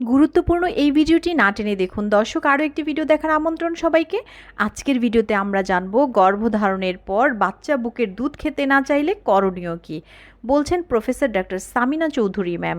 গুরুত্বপূর্ণ এই ভিডিওটি না টেনে দেখুন। দর্শক, আরও একটি ভিডিও দেখার আমন্ত্রণ সবাইকে। আজকের ভিডিওতে আমরা জানব গর্ভধারণের পর বাচ্চা বুকের দুধ খেতে না চাইলে করণীয় কী? বলছেন professor doctor Samina Chowdhury, ma'am.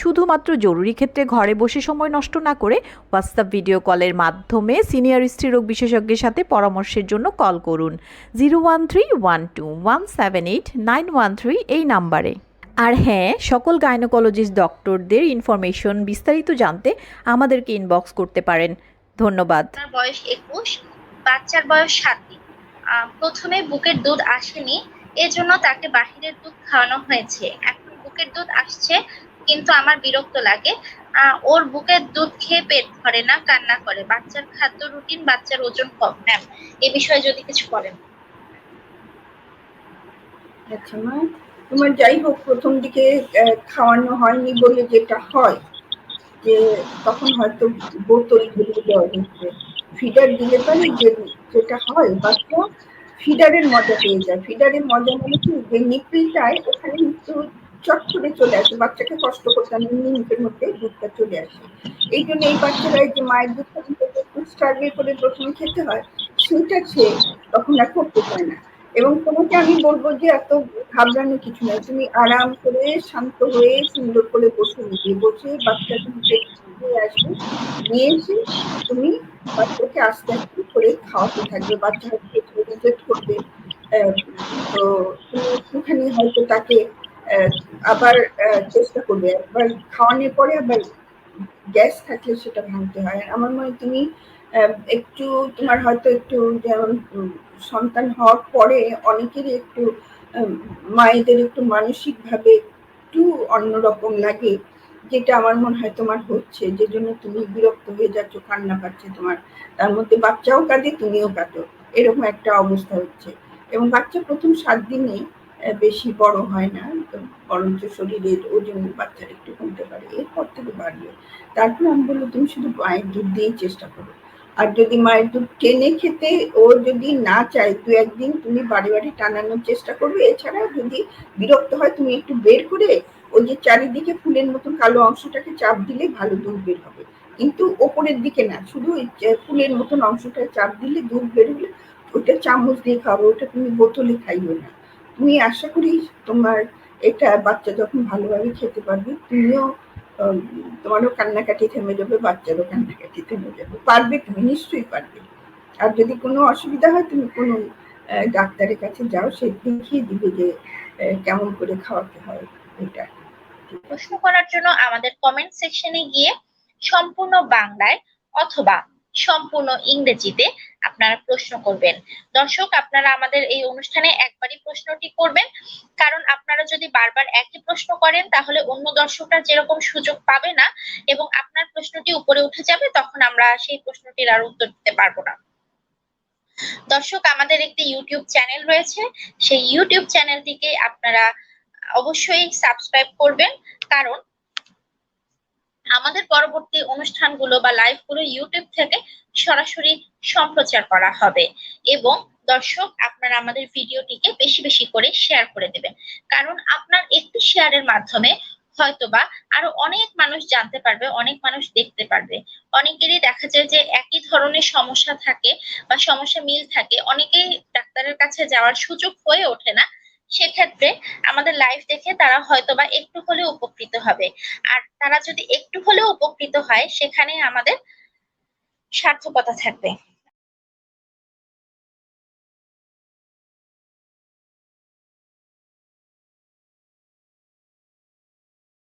শুধুমাত্র জরুরি ক্ষেত্রে ঘরে বসে সময় নষ্ট না করে হোয়াটসঅ্যাপ ভিডিও কলের মাধ্যমে সিনিয়র স্ত্রীরোগ বিশেষজ্ঞের সাথে পরামর্শের জন্য কল করুন। Zero one three one two one seven eight nine one three এই নাম্বারে। আর হ্যাঁ সকল গাইনোকোলজিস্ট ডক্টরদের ইনফরমেশন বিস্তারিত জানতে আমাদেরকে ইনবক্স করতে পারেন। ধন্যবাদ। বয়স একুশ, বাচ্চার বয়স সাত প্রথমে বুকের দুধ আসেনি, এজন্য তাকে বাহিরের দুধ খাওয়ানো হয়েছে। এখন বুকের দুধ আসছে কিন্তু আমার বিরক্ত লাগে। ওর বুকের দুধ খেয়ে পেট ভরে না, কান্না করে। বাচ্চার খাদ্য রুটিন বাচ্চার ওজন কম। ম্যাম এ বিষয়ে যদি কিছু বলেন। আচ্ছা মা, তোমার যাই হোক, প্রথম দিকে খাওয়ানো হয়নি বলে যেটা হয়, যে তখন হয়তো বোতল ধরিয়ে দেওয়া হচ্ছে ফিডার দিলে পারে যে যেটা হয়, বাচ্চা ফিডারের মজা পেয়ে যায়। ফিডারের মজা মানে কি? যে নিপিলটায় ওখানে চট করে চলে আসে, বাচ্চাকে কষ্ট করতে আমি মিনিটের মধ্যে দুধটা চলে আসে। এই জন্য এই বাচ্চারা যে মায়ের দুধটা একটু স্ট্রাগল করে প্রথমে খেতে হয় সেটা সে তখন আর করতে পারে না। এবং তোমাকে আমি বলব যে এত ঘাবড়ানো কিছু নয় তুমি আরাম করে, শান্ত হয়ে, সুন্দর করে বসে নিবে বসে বাচ্চাকে নিয়ে আসবে, নিয়ে এসে তুমি বাচ্চাকে আস্তে আস্তে করে খাওয়াতে থাকবে বাচ্চা রিজেক্ট করবে তো তুমি একটুখানি হয়তো তাকে আবার চেষ্টা করবে। একবার খাওয়ানোর পরে আবার গ্যাস থাকলে সেটা ভাঙতে হয়। আমার মনে তুমি একটু তোমার হয়তো একটু যেমন সন্তান হওয়ার পরে অনেকেরই একটু মায়েদের একটু মানসিক ভাবে একটু অন্যরকম লাগে, যেটা আমার মনে হয় তোমার হচ্ছে। যে জন্য তুমি বিরক্ত হয়ে যাচ্ছ, কান্না পাচ্ছে তোমার। তার মধ্যে বাচ্চাও কাঁদে, তুমিও কাঁদো। এরকম একটা অবস্থা হচ্ছে। এবং বাচ্চা প্রথম সাত দিনে বেশি বড় হয় না। বরঞ্চ শরীরের ওজন বাচ্চার একটু কমতে পারে। এরপর থেকে বাড়বে তারপর আমি বলব তুমি শুধু মায়ের দুধ দিয়েই চেষ্টা করো। আর যদি মায়ের দুধ টেনে খেতে ও যদি না চায়, দু একদিন তুমি বাড়ি বাড়ি টানানোর চেষ্টা করবে। এছাড়া যদি বিরক্ত হয়, তুমি একটু বের করে ওই যে চারিদিকে ফুলের মতন কালো অংশটাকে চাপ দিলে ভালো দুধ বের হবে। কিন্তু ওপরের দিকে না, শুধু ফুলের মতন অংশটা চাপ দিলে দুধ বের হলে ওটা চামচ দিয়ে খাব ওটা তুমি বোতলে খাইও না। তুমি আশা করি তোমার এটা বাচ্চা যখন ভালোভাবে খেতে পারবে, তুমিও তোমারও কান্নাকাটি থেমে যাবে, বাচ্চারও কান্নাকাটি থেমে যাবে। পারবে তুমি, নিশ্চয়ই পারবে। আর যদি কোনো অসুবিধা হয়, তুমি কোনো ডাক্তারের কাছে যাও, সে দেখিয়ে দিবে যে কেমন করে খাওয়াতে হয় এটা। প্রশ্ন করার জন্য আমাদের কমেন্ট সেকশনে গিয়ে সম্পূর্ণ বাংলায় অথবা সম্পূর্ণ ইংরেজিতে আপনারা প্রশ্ন করবেন। দর্শক, আপনারা আমাদের এই অনুষ্ঠানে একবারই প্রশ্নটি করবেন। কারণ আপনারা যদি বারবার একই প্রশ্ন করেন, তাহলে অন্য দর্শকরা যেরকম সুযোগ পাবে না এবং আপনার প্রশ্নটি উপরে উঠে যাবে, তখন আমরা সেই প্রশ্নটির আর উত্তর দিতে পারব না। দর্শক, আমাদের একটি ইউটিউব চ্যানেল রয়েছে। সেই ইউটিউব চ্যানেলটিকে আপনারা অবশ্যই সাবস্ক্রাইব করবেন। কারণ আমাদের পরবর্তী অনুষ্ঠানগুলো বা লাইভগুলো ইউটিউব থেকে সরাসরি সম্প্রচার করা হবে। এবং দর্শক, আপনারা আমাদের ভিডিওটিকে বেশি বেশি করে শেয়ার করে দেবেন। কারণ আপনার একটি শেয়ারের মাধ্যমে হয়তোবা আরও অনেক মানুষ জানতে পারবে, অনেক মানুষ দেখতে পারবে। অনেকেরই দেখা যায় যে একই ধরনের সমস্যা থাকে বা সমস্যা মিল থাকে। অনেকেই ডাক্তারের কাছে যাওয়ার সুযোগ হয়ে ওঠে না। সেক্ষেত্রে আমাদের লাইভ দেখে তারা হয়তোবা একটু হলেও উপকৃত হবে। আর তারা যদি একটু হলেও উপকৃত হয়, সেখানে আমাদের সার্থকতা থাকবে।